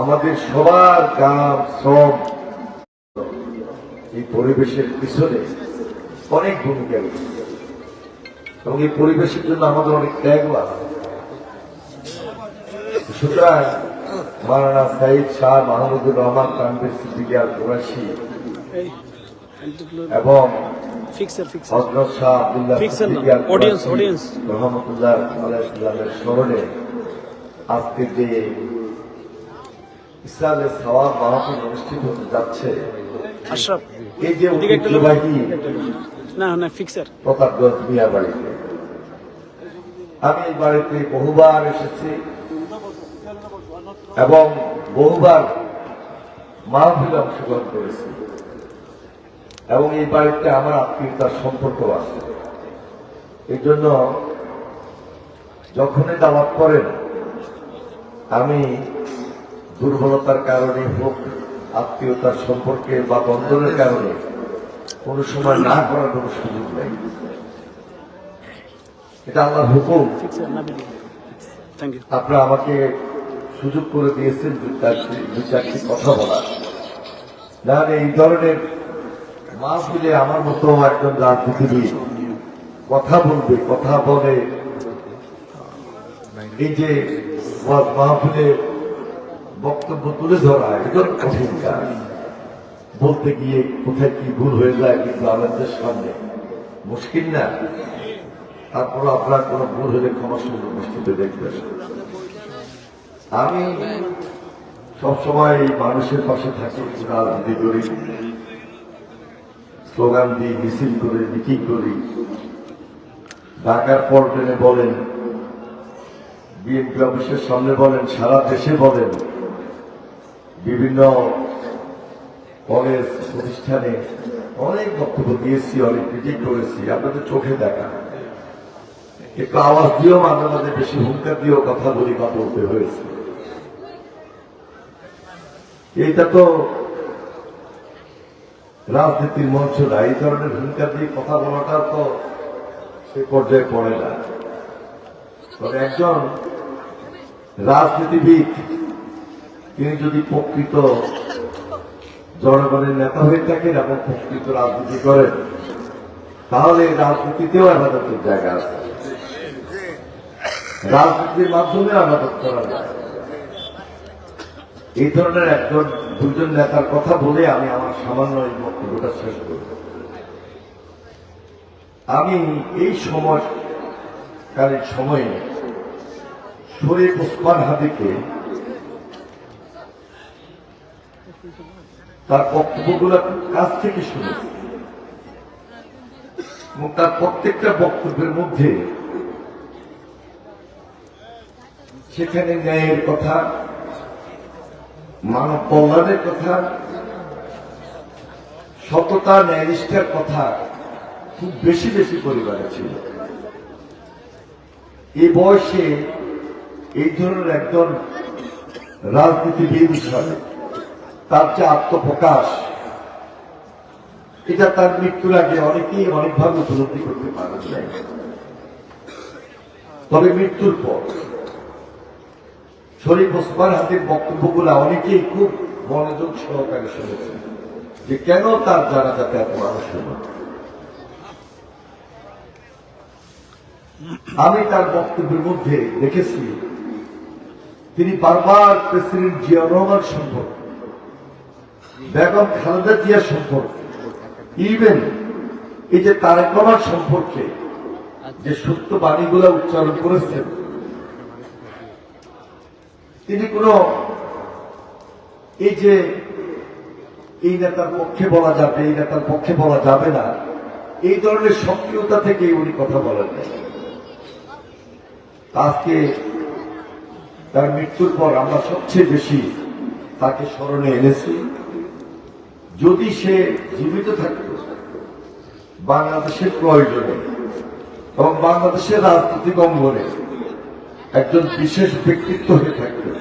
আমাদের সবার কাম শ্রম এই পরিবেশের পিছনে অনেক ভূমিকা রয়েছে। এবং এই পরিবেশের জন্য আমাদের অনেক ত্যাগও আছে। সুতরাং মারানা সাইদ শাহ মাহমুদুর রহমান তানবির সিদ্দিকিয়ার কুরাশি এবং হজরত শাহ আব্দুল্লাহ. রহমতুল্লাহ স্মরণে আজকে যে ইসলামের সওয়াব মাহফিল অনুষ্ঠিত হতে যাচ্ছে। আশরাফ এই যে এদিকে একটা লোক ঐতিহ্যবাহী না না ফিক্সার প্রতাপগঞ্জ মিয়া বাড়িতে। আমি এই বাড়িতে বহুবার এসেছি এবং বহুবার মাহফিল অংশগ্রহণ করেছি। এবং এই বাড়িতে আমার আত্মীয়তার সম্পর্ক আছে। এই জন্য যখনই দাওয়াত করেন আমি দুর্বলতার কারণে হোক আত্মীয়তার সম্পর্কে বা বন্ধনের কারণে কোনো সময় না করার কোনো সুযোগ নেই। এটা আল্লাহর হুকুম। আপনারা আমাকে সুযোগ করে দিয়েছেন দু চারটি কথা বলার। নাহলে এই ধরনের মা মাহফিলে আমার মতো একজন রাজনীতিবিদ কথা বলবে কথা বলে এই যে মাহফিলে বক্তব্য তুলে ধরা, এটা কঠিন কাজ। বলতে গিয়ে কোথায় কি ভুল হয়ে যায় কিন্তু আমাদের সামনে। মুশকিল না? তারপর আপনার কোনো ভুল হলে ক্ষমা সুন্দর দৃষ্টিতে দেখবেন। আমি সবসময় মানুষের পাশে থাকি, রাজনীতি করি, স্লোগান দিই, মিছিল করে, মিটিং করি। ঢাকার পল্টনে বলেন, বিএনপি অফিসের সামনে বলেন, সারা দেশে বলেন বিভিন্ন কলেজ, প্রতিষ্ঠানে অনেক বক্তব্য দিয়েছি, অনেক মিটিং করেছি, আপনাদের চোখে দেখা। একটু আওয়াজ দিয়েও মাঝে মাঝে বেশি হুঙ্কার দিয়েও কথা বলি বা বলতে হয়েছে। এইটা তো রাজনীতির মঞ্চ না, এই ধরনের হুঙ্কার দিয়ে কথা বলাটা তো সে পর্যায়ে পড়ে না। তবে একজন রাজনীতিবিদ তিনি যদি প্রকৃত জনগণের নেতা হয়ে থাকেন এবং প্রকৃত রাজনীতি করেন, তাহলে রাজনীতিতেও আবাদতের জায়গা আছে। রাজনীতির মাধ্যমে আবাদত করা যায়। এই ধরনের একজন, দুজন নেতার কথা বলে আমি আমার সামান্য এই বক্তব্যটা শেষ করব। আমি এই সময়, কালীন সময়ে শরীফ ওসমান হাদিকে তার বক্তব্যগুলো কাছ থেকে শুনেছি এবং তার প্রত্যেকটা বক্তব্যের মধ্যে সেখানে ন্যায়ের কথা, মানব কল্যাণের কথা, সততা ন্যায়নিষ্ঠার কথা খুব বেশি বেশি পরিবারে ছিল। এই বয়সে এই ধরনের একজন রাজনীতিবিদ হিসাবে তার যে আত্মপ্রকাশ, এটা তার মৃত্যুর আগে অনেকেই অনেকভাবে উপলব্ধি করতে পারেন তবে মৃত্যুর পর শরীফ ওসমান হাতের বক্তব্যগুলো অনেকেই খুব মনোযোগ সহকারে শুনেছে যে কেন তার জানা যাতে এত মানুষ আমি তার বক্তব্যের মধ্যে দেখেছি, তিনি বারবার প্রেসিডেন্ট জিয়া রহমান সম্পর্কে বেগম খালেদা জিয়া সম্পর্কে ইভেন এই যে তারেক সম্পর্কে যে সত্য বাণীগুলো উচ্চারণ করেছেন, তিনি কোন এই যে এই নেতার পক্ষে বলা যাবে, এই নেতার পক্ষে বলা যাবে না, এই ধরনের সক্রিয়তা থেকে উনি কথা বলেন। আজকে তার মৃত্যুর পর আমরা সবচেয়ে বেশি তাকে স্মরণে এনেছি যদি সে জীবিত থাকত, বাংলাদেশের প্রয়োজনে এবং বাংলাদেশের রাজনৈতিক অঙ্গনে একজন বিশেষ ব্যক্তিত্ব হয়ে থাকতেন